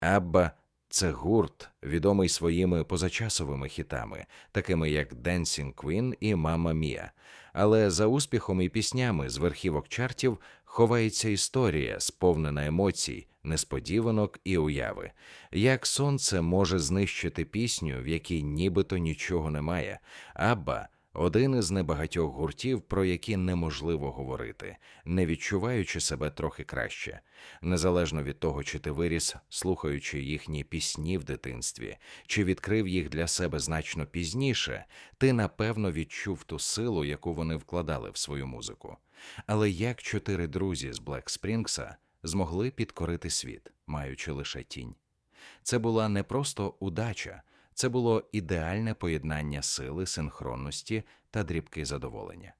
Абба це гурт, відомий своїми позачасовими хітами, такими як Dancing Queen і Мама Мія. Але за успіхом і піснями з верхівок чартів ховається історія, сповнена емоцій, несподіванок і уяви. Як сонце може знищити пісню, в якій нібито нічого немає. Абба один із небагатьох гуртів, про які неможливо говорити, не відчуваючи себе трохи краще, незалежно від того, чи ти виріс, слухаючи їхні пісні в дитинстві, чи відкрив їх для себе значно пізніше, ти напевно відчув ту силу, яку вони вкладали в свою музику. Але як чотири друзі з Блек Спрінгса змогли підкорити світ, маючи лише тінь? Це була не просто удача. Це було ідеальне поєднання сили, синхронності та дрібки задоволення.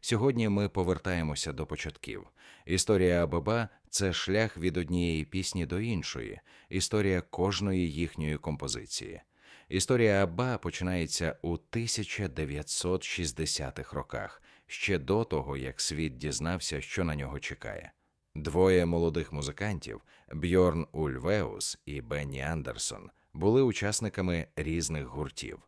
Сьогодні ми повертаємося до початків. Історія Абаба це шлях від однієї пісні до іншої, історія кожної їхньої композиції. Історія Абба починається у 1960-х роках, ще до того, як світ дізнався, що на нього чекає. Двоє молодих музикантів Бьорн Ульвеус і Бенні Андерсон були учасниками різних гуртів.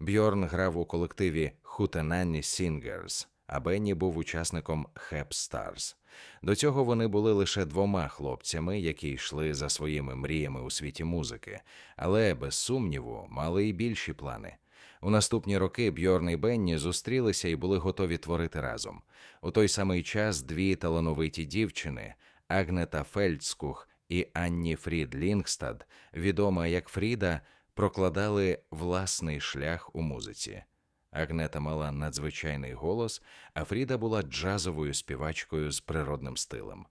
Бьорн грав у колективі Hootenanny Singers, а Бенні був учасником Hep Stars. До цього вони були лише двома хлопцями, які йшли за своїми мріями у світі музики, але без сумніву мали й більші плани. У наступні роки Бьорн і Бенні зустрілися і були готові творити разом. У той самий час дві талановиті дівчини Агнета Фельдскух і Анні Фрід Лінгстад, відома як Фріда, прокладали власний шлях у музиці. Агнета мала надзвичайний голос, а Фріда була джазовою співачкою з природним стилем.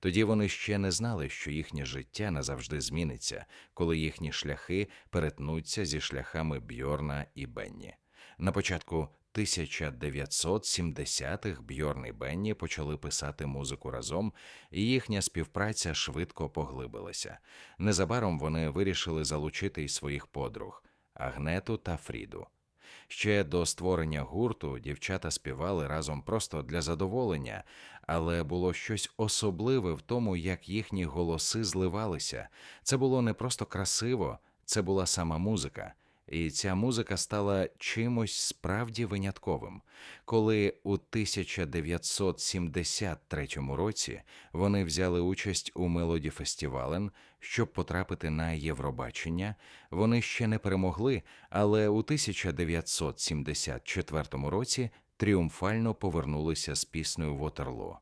Тоді вони ще не знали, що їхнє життя назавжди зміниться, коли їхні шляхи перетнуться зі шляхами Бьорна і Бенні. На початку 1970-х Бьорн і Бенні почали писати музику разом, і їхня співпраця швидко поглибилася. Незабаром вони вирішили залучити й своїх подруг Агнету та Фріду. Ще до створення гурту дівчата співали разом просто для задоволення, але було щось особливе в тому, як їхні голоси зливалися. Це було не просто красиво, це була сама музика. І ця музика стала чимось справді винятковим, коли у 1973 році вони взяли участь у мелоді фестивален, щоб потрапити на Євробачення. Вони ще не перемогли, але у 1974 році тріумфально повернулися з піснею Вотерло.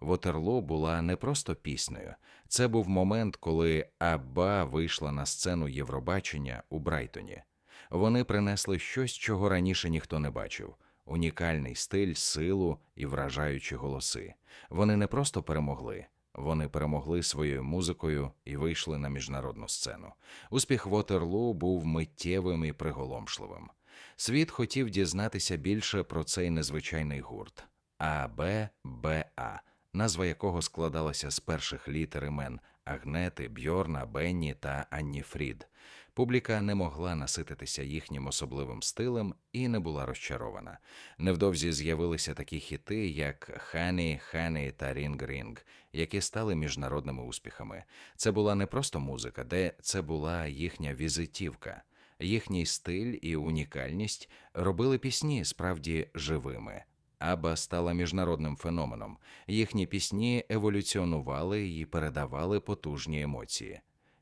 Вотерло була не просто піснею, це був момент, коли Абба вийшла на сцену Євробачення у Брайтоні. Вони принесли щось, чого раніше ніхто не бачив: унікальний стиль, силу і вражаючі голоси. Вони не просто перемогли. Вони перемогли своєю музикою і вийшли на міжнародну сцену. Успіх Вотерлу був миттєвим і приголомшливим. Світ хотів дізнатися більше про цей незвичайний гурт АББА, назва якого складалася з перших літер імен Агнети, Бьорна, Бенні та Анні Фрід. Публіка не могла насититися їхнім особливим стилем і не була розчарована. Невдовзі з'явилися такі хіти, як Хані, Хані та Рінг Рінг, які стали міжнародними успіхами. Це була не просто музика, де це була їхня візитівка. Їхній стиль і унікальність робили пісні справді живими. Аба стала міжнародним феноменом. Їхні пісні еволюціонували і передавали потужні емоції.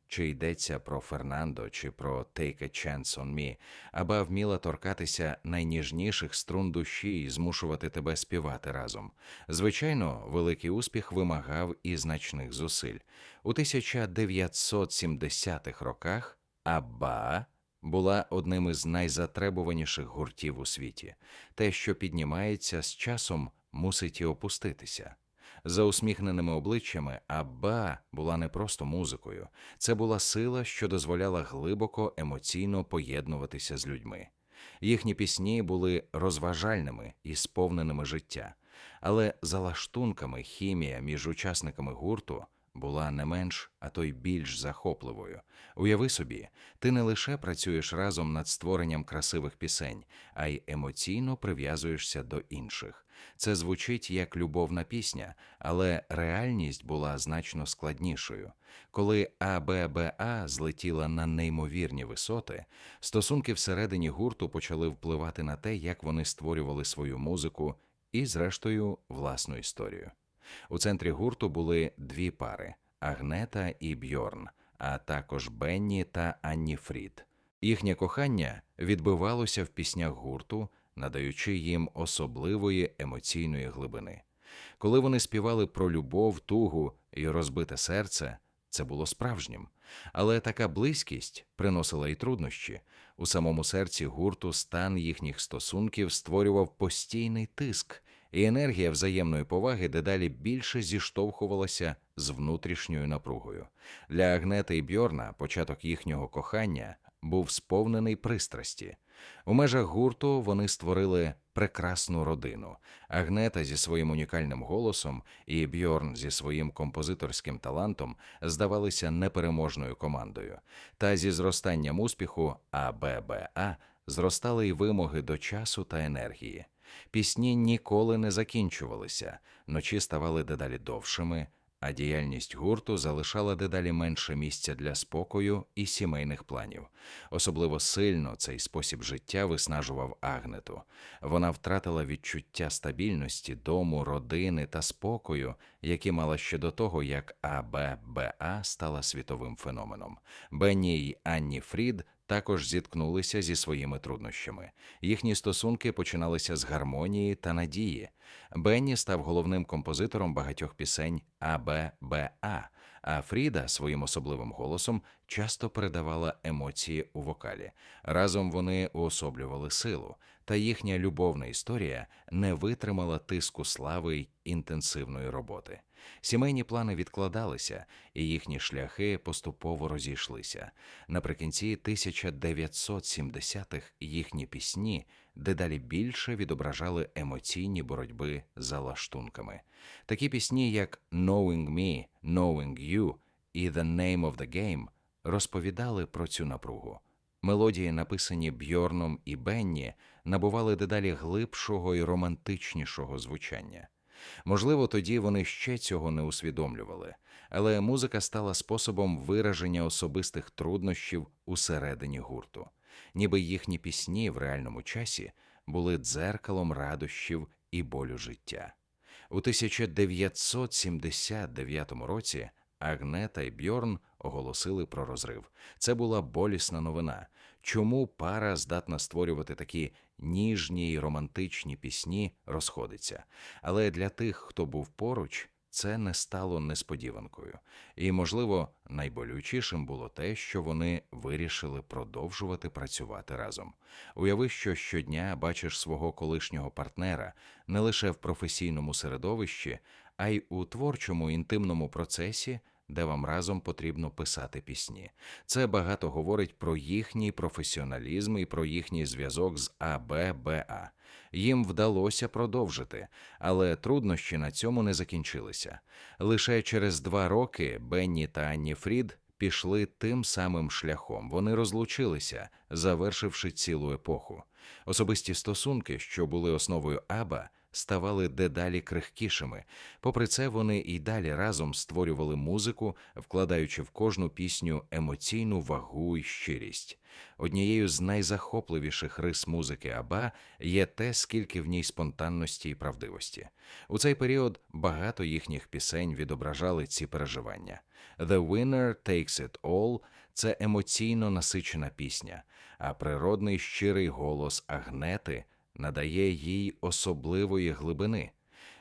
Чи йдеться про Фернандо, чи про «Take a chance on me», аба вміла торкатися найніжніших струн душі і змушувати тебе співати разом. Звичайно, великий успіх вимагав і значних зусиль. У 1970-х роках Абба була одним із найзатребуваніших гуртів у світі. Те, що піднімається з часом, мусить і опуститися. За усміхненими обличчями Абба була не просто музикою, це була сила, що дозволяла глибоко емоційно поєднуватися з людьми. Їхні пісні були розважальними і сповненими життя, але за лаштунками хімія між учасниками гурту була не менш, а то й більш захопливою. Уяви собі, ти не лише працюєш разом над створенням красивих пісень, а й емоційно прив'язуєшся до інших. Це звучить як любовна пісня, але реальність була значно складнішою. Коли АББА злетіла на неймовірні висоти, стосунки всередині гурту почали впливати на те, як вони створювали свою музику і, зрештою, власну історію. У центрі гурту були дві пари Агнета і Бьорн, а також Бенні та Анні Фрід. Їхнє кохання відбивалося в піснях гурту, надаючи їм особливої емоційної глибини. Коли вони співали про любов, тугу і розбите серце, це було справжнім. Але така близькість приносила й труднощі. У самому серці гурту стан їхніх стосунків створював постійний тиск, і енергія взаємної поваги дедалі більше зіштовхувалася з внутрішньою напругою. Для Агнети і Бьорна початок їхнього кохання був сповнений пристрасті. У межах гурту вони створили прекрасну родину. Агнета зі своїм унікальним голосом і Бьорн зі своїм композиторським талантом здавалися непереможною командою. Та зі зростанням успіху АББА зростали й вимоги до часу та енергії. Пісні ніколи не закінчувалися, ночі ставали дедалі довшими, а діяльність гурту залишала дедалі менше місця для спокою і сімейних планів. Особливо сильно цей спосіб життя виснажував Агнету. Вона втратила відчуття стабільності, дому, родини та спокою, які мала ще до того, як АББА стала світовим феноменом. Бенні й Анні Фрід також зіткнулися зі своїми труднощами. Їхні стосунки починалися з гармонії та надії. Бенні став головним композитором багатьох пісень АББА, а Фріда своїм особливим голосом часто передавала емоції у вокалі. Разом вони уособлювали силу, та їхня любовна історія не витримала тиску слави й інтенсивної роботи. Сімейні плани відкладалися, і їхні шляхи поступово розійшлися. Наприкінці 1970-х їхні пісні дедалі більше відображали емоційні боротьби за лаштунками. Такі пісні, як «Knowing Me», «Knowing You» і «The Name of the Game» розповідали про цю напругу. Мелодії, написані Бьорном і Бенні, набували дедалі глибшого і романтичнішого звучання. Можливо, тоді вони ще цього не усвідомлювали, але музика стала способом вираження особистих труднощів усередині гурту, ніби їхні пісні в реальному часі були дзеркалом радощів і болю життя. У 1979 році Агнета і Бьорн оголосили про розрив. Це була болісна новина. Чому пара здатна створювати такі ніжні й романтичні пісні розходиться? Але для тих, хто був поруч, це не стало несподіванкою. І, можливо, найболючішим було те, що вони вирішили продовжувати працювати разом. Уяви, що щодня бачиш свого колишнього партнера не лише в професійному середовищі, а й у творчому інтимному процесі де вам разом потрібно писати пісні. Це багато говорить про їхній професіоналізм і про їхній зв'язок з АББА. Їм вдалося продовжити, але труднощі на цьому не закінчилися. Лише через два роки Бенні та Анні Фрід пішли тим самим шляхом. Вони розлучилися, завершивши цілу епоху. Особисті стосунки, що були основою Аба, ставали дедалі крихкішими. Попри це, вони і далі разом створювали музику, вкладаючи в кожну пісню емоційну вагу і щирість. Однією з найзахопливіших рис музики Аба є те, скільки в ній спонтанності і правдивості. У цей період багато їхніх пісень відображали ці переживання. «The Winner Takes It All» – це емоційно насичена пісня, а природний щирий голос Агнети надає їй особливої глибини.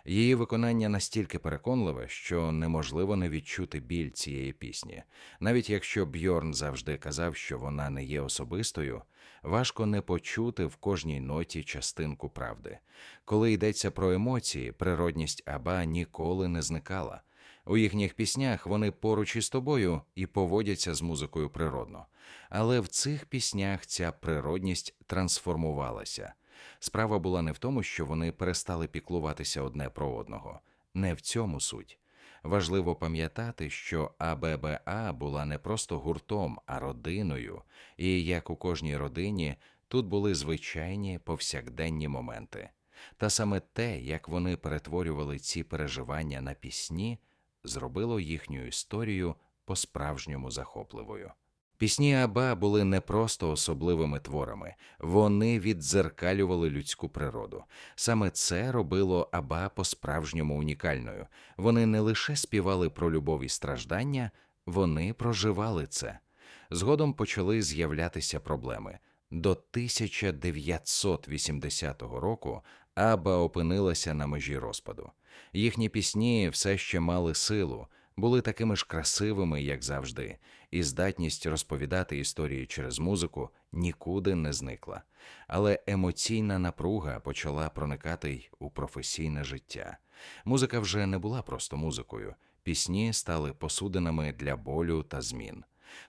Її виконання настільки переконливе, що неможливо не відчути біль цієї пісні. Навіть якщо Бьорн завжди казав, що вона не є особистою, важко не почути в кожній ноті частинку правди. Коли йдеться про емоції, природність Аба ніколи не зникала. У їхніх піснях вони поруч із тобою і поводяться з музикою природно. Але в цих піснях ця природність трансформувалася. Справа була не в тому, що вони перестали піклуватися одне про одного, не в цьому суть. Важливо пам'ятати, що АББА була не просто гуртом, а родиною, і як у кожній родині тут були звичайні повсякденні моменти. Та саме те, як вони перетворювали ці переживання на пісні, зробило їхню історію по-справжньому захопливою. Пісні Аба були не просто особливими творами, вони віддзеркалювали людську природу. Саме це робило Аба по-справжньому унікальною. Вони не лише співали про любов і страждання, вони проживали це. Згодом почали з'являтися проблеми. До 1980 року Аба опинилася на межі розпаду. Їхні пісні все ще мали силу, були такими ж красивими, як завжди, і здатність розповідати історії через музику нікуди не зникла. Але емоційна напруга почала проникати й у професійне життя. Музика вже не була просто музикою, пісні стали посудинами для болю та змін.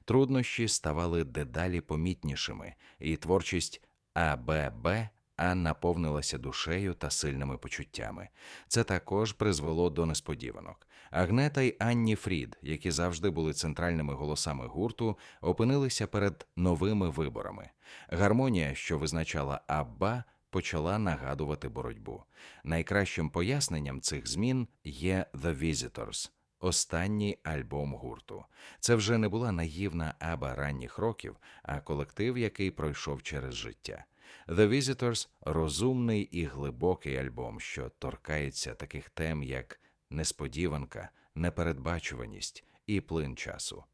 Труднощі ставали дедалі помітнішими, і творчість АББ а наповнилася душею та сильними почуттями. Це також призвело до несподіванок. Агнета й Анні Фрід, які завжди були центральними голосами гурту, опинилися перед новими виборами. Гармонія, що визначала Абба, почала нагадувати боротьбу. Найкращим поясненням цих змін є «The Visitors» – Останній альбом гурту. Це вже не була наївна аба ранніх років, а колектив, який пройшов через життя. The Visitors – розумний і глибокий альбом, що торкається таких тем, як несподіванка, непередбачуваність і плин часу.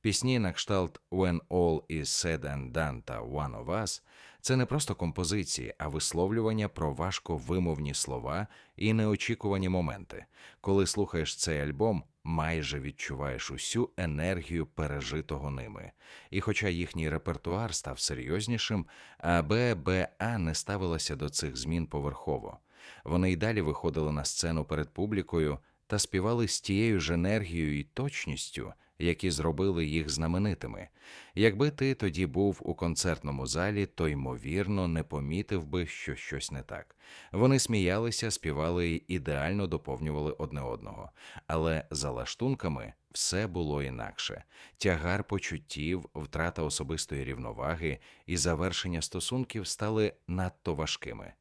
Пісні на кшталт When All Is Said and Done та One of Us – це не просто композиції, а висловлювання про важко вимовні слова і неочікувані моменти. Коли слухаєш цей альбом, майже відчуваєш усю енергію пережитого ними. І хоча їхній репертуар став серйознішим, а ББА не ставилася до цих змін поверхово. Вони й далі виходили на сцену перед публікою та співали з тією ж енергією і точністю, які зробили їх знаменитими. Якби ти тоді був у концертному залі, то ймовірно не помітив би, що щось не так. Вони сміялися, співали і ідеально доповнювали одне одного, але за лаштунками все було інакше. Тягар почуттів, втрата особистої рівноваги і завершення стосунків стали надто важкими.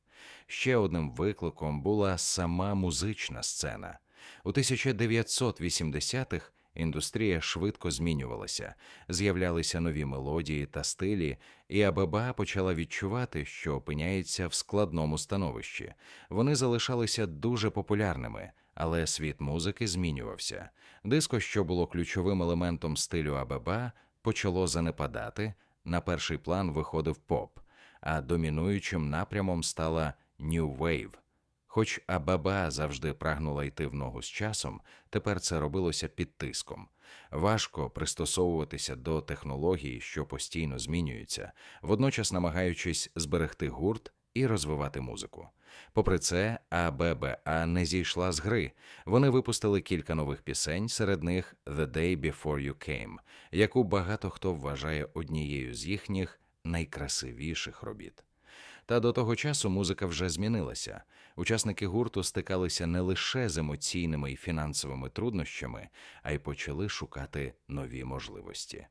Ще одним викликом була сама музична сцена. У 1980-х індустрія швидко змінювалася, з'являлися нові мелодії та стилі, і Абаба почала відчувати, що опиняється в складному становищі. Вони залишалися дуже популярними, але світ музики змінювався. Диско, що було ключовим елементом стилю Абаба, почало занепадати. На перший план виходив поп, а домінуючим напрямом стала New Wave – Хоч Абаба завжди прагнула йти в ногу з часом, тепер це робилося під тиском. Важко пристосовуватися до технологій, що постійно змінюються, водночас намагаючись зберегти гурт і розвивати музику. Попри це, АББА не зійшла з гри. Вони випустили кілька нових пісень, серед них «The Day Before You Came», яку багато хто вважає однією з їхніх найкрасивіших робіт. Та до того часу музика вже змінилася. Учасники гурту стикалися не лише з емоційними і фінансовими труднощами, а й почали шукати нові можливості.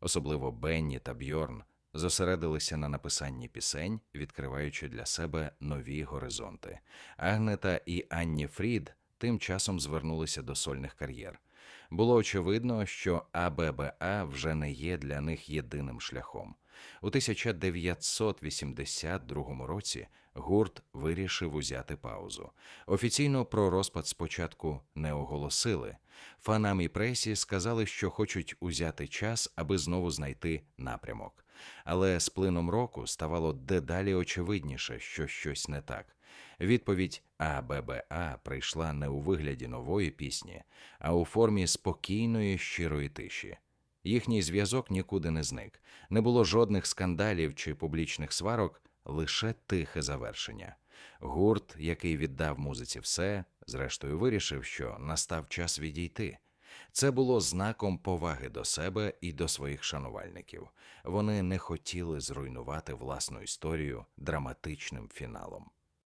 Особливо Бенні та Бьорн зосередилися на написанні пісень, відкриваючи для себе нові горизонти. Агнета і Анні Фрід тим часом звернулися до сольних кар'єр. Було очевидно, що АББА вже не є для них єдиним шляхом. У 1982 році гурт вирішив узяти паузу. Офіційно про розпад спочатку не оголосили. Фанам і пресі сказали, що хочуть узяти час, аби знову знайти напрямок. Але з плином року ставало дедалі очевидніше, що щось не так. Відповідь АББА прийшла не у вигляді нової пісні, а у формі спокійної щирої тиші. Їхній зв'язок нікуди не зник, не було жодних скандалів чи публічних сварок, лише тихе завершення. Гурт, який віддав музиці все, зрештою вирішив, що настав час відійти. Це було знаком поваги до себе і до своїх шанувальників. Вони не хотіли зруйнувати власну історію драматичним фіналом.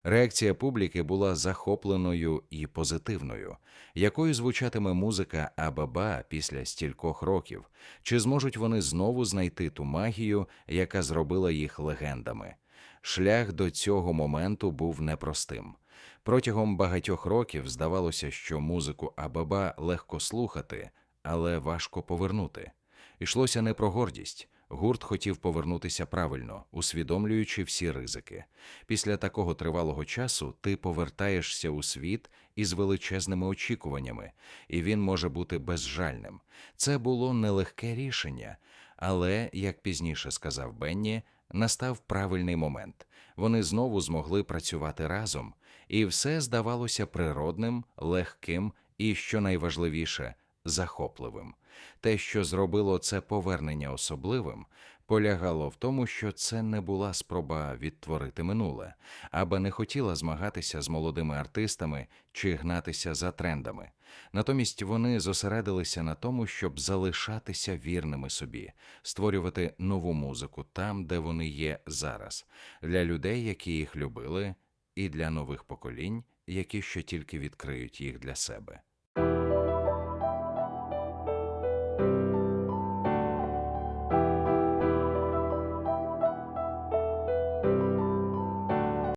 Реакція публіки була захопленою і позитивною, якою звучатиме музика Абаба після стількох років, чи зможуть вони знову знайти ту магію, яка зробила їх легендами. Шлях до цього моменту був непростим. Протягом багатьох років здавалося, що музику Абаба легко слухати, але важко повернути. Ішлося не про гордість. Гурт хотів повернутися правильно, усвідомлюючи всі ризики. Після такого тривалого часу ти повертаєшся у світ із величезними очікуваннями, і він може бути безжальним. Це було нелегке рішення, але, як пізніше сказав Бенні, настав правильний момент. Вони знову змогли працювати разом, і все здавалося природним, легким і, що найважливіше, захопливим. Те, що зробило це повернення особливим, полягало в тому, що це не була спроба відтворити минуле, аба не хотіла змагатися з молодими артистами чи гнатися за трендами. Натомість вони зосередилися на тому, щоб залишатися вірними собі, створювати нову музику там, де вони є зараз, для людей, які їх любили, і для нових поколінь, які ще тільки відкриють їх для себе.